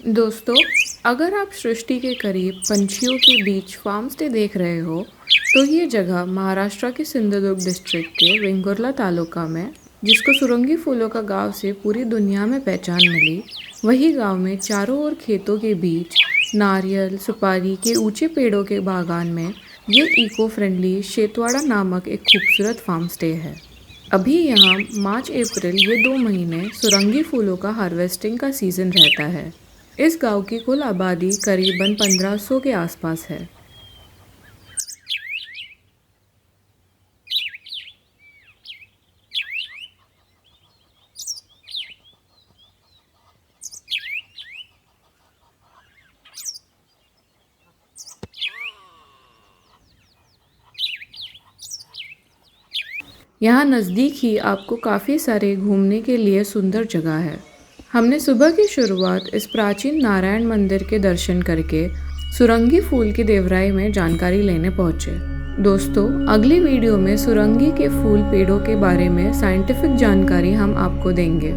दोस्तों, अगर आप सृष्टि के करीब पंछियों के बीच फार्म स्टे देख रहे हो तो ये जगह महाराष्ट्र के सिंधुदुर्ग डिस्ट्रिक्ट के वेंगुर्ला तालुका में, जिसको सुरंगी फूलों का गाँव से पूरी दुनिया में पहचान मिली, वही गाँव में चारों ओर खेतों के बीच, नारियल, सुपारी के ऊँचे पेड़ों के बागान में, ये इको फ्रेंडली शेतवाड़ा नामक एक खूबसूरत फार्म स्टे है। अभी यहाँ मार्च, अप्रैल ये दो महीने सुरंगी फूलों का हार्वेस्टिंग का सीज़न रहता है। इस गाँव की कुल आबादी करीबन 1500 के आसपास है। यहाँ नज़दीक ही आपको काफ़ी सारे घूमने के लिए सुंदर जगह है। हमने सुबह की शुरुआत इस प्राचीन नारायण मंदिर के दर्शन करके सुरंगी फूल की देवराई में जानकारी लेने पहुंचे। दोस्तों अगली वीडियो में सुरंगी के फूल पेड़ों के बारे में साइंटिफिक जानकारी हम आपको देंगे।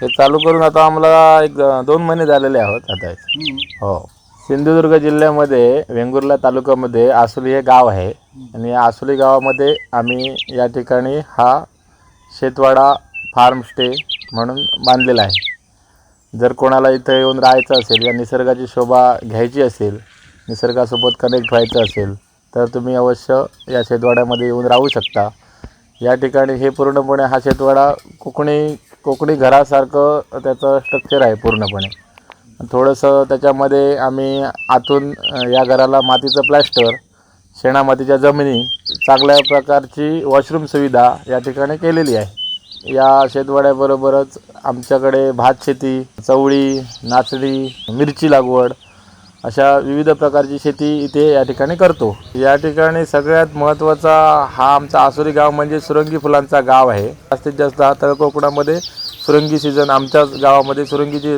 हे चालू करून आता आम्हाला एक दोन महिने झालेले आहोत आता. हो. सिंधुदुर्ग जिल्ह्यामध्ये वेंगुर्ला तालुक्यामध्ये आसुली हे गाव आहे. आणि या आसुली गावामध्ये आम्ही या ठिकाणी हा शेतवाडा फार्म स्टे म्हणून बांधलेला आहे. जर कोणाला इथं येऊन राहायचं असेल या निसर्गाची शोभा घ्यायची असेल निसर्गासोबत कनेक्ट व्हायचं असेल तर तुम्ही अवश्य या शेतवाड्यामध्ये येऊन राहू शकता. या ठिकाणी हे पूर्णपणे हा शेतवाडा कोकणी कोकणी घरासारखं त्याचं स्ट्रक्चर आहे पूर्णपणे. थोडंसं त्याच्यामध्ये आम्ही आतून या घराला मातीचं प्लॅस्टर शेणामातीच्या जमिनी चांगल्या प्रकारची वॉशरूम सुविधा या ठिकाणी केलेली आहे. या शेतवाड्याबरोबरच आमच्याकडे भात शेती चवळी नाचणी मिरची लागवड अशा विविध प्रकारची शेती इथे या ठिकाणी करतो. या ठिकाणी सगळ्यात महत्त्वाचा हा आमचा आसुरी गाव म्हणजे सुरंगी फुलांचा गाव आहे. जास्तीत जास्त हा तळकोकणामध्ये सुरंगी सीझन आमच्याच गावामध्ये सुरंगीची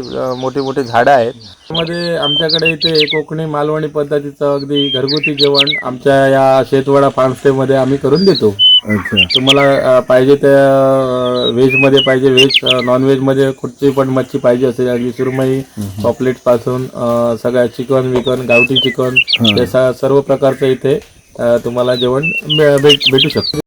मोठी मोठी झाडं आहेत. त्यामध्ये आमच्याकडे इथे कोकणी मालवणी पद्धतीचं अगदी घरगुती जेवण आमच्या या शेतवाडा फार्मस्टेमध्ये आम्ही करून देतो. अच्छा. तुम्हाला पाहिजे त्या व्हेजमध्ये पाहिजे व्हेज नॉनव्हेजमध्ये कुठची पण मच्छी पाहिजे असेल आणि सुरमई पॉपलेटपासून सगळ्या चिकन विकन गावठी चिकन हे. स- सर्व प्रकारचं इथे तुम्हाला जेवण भेट भेटू शकतं.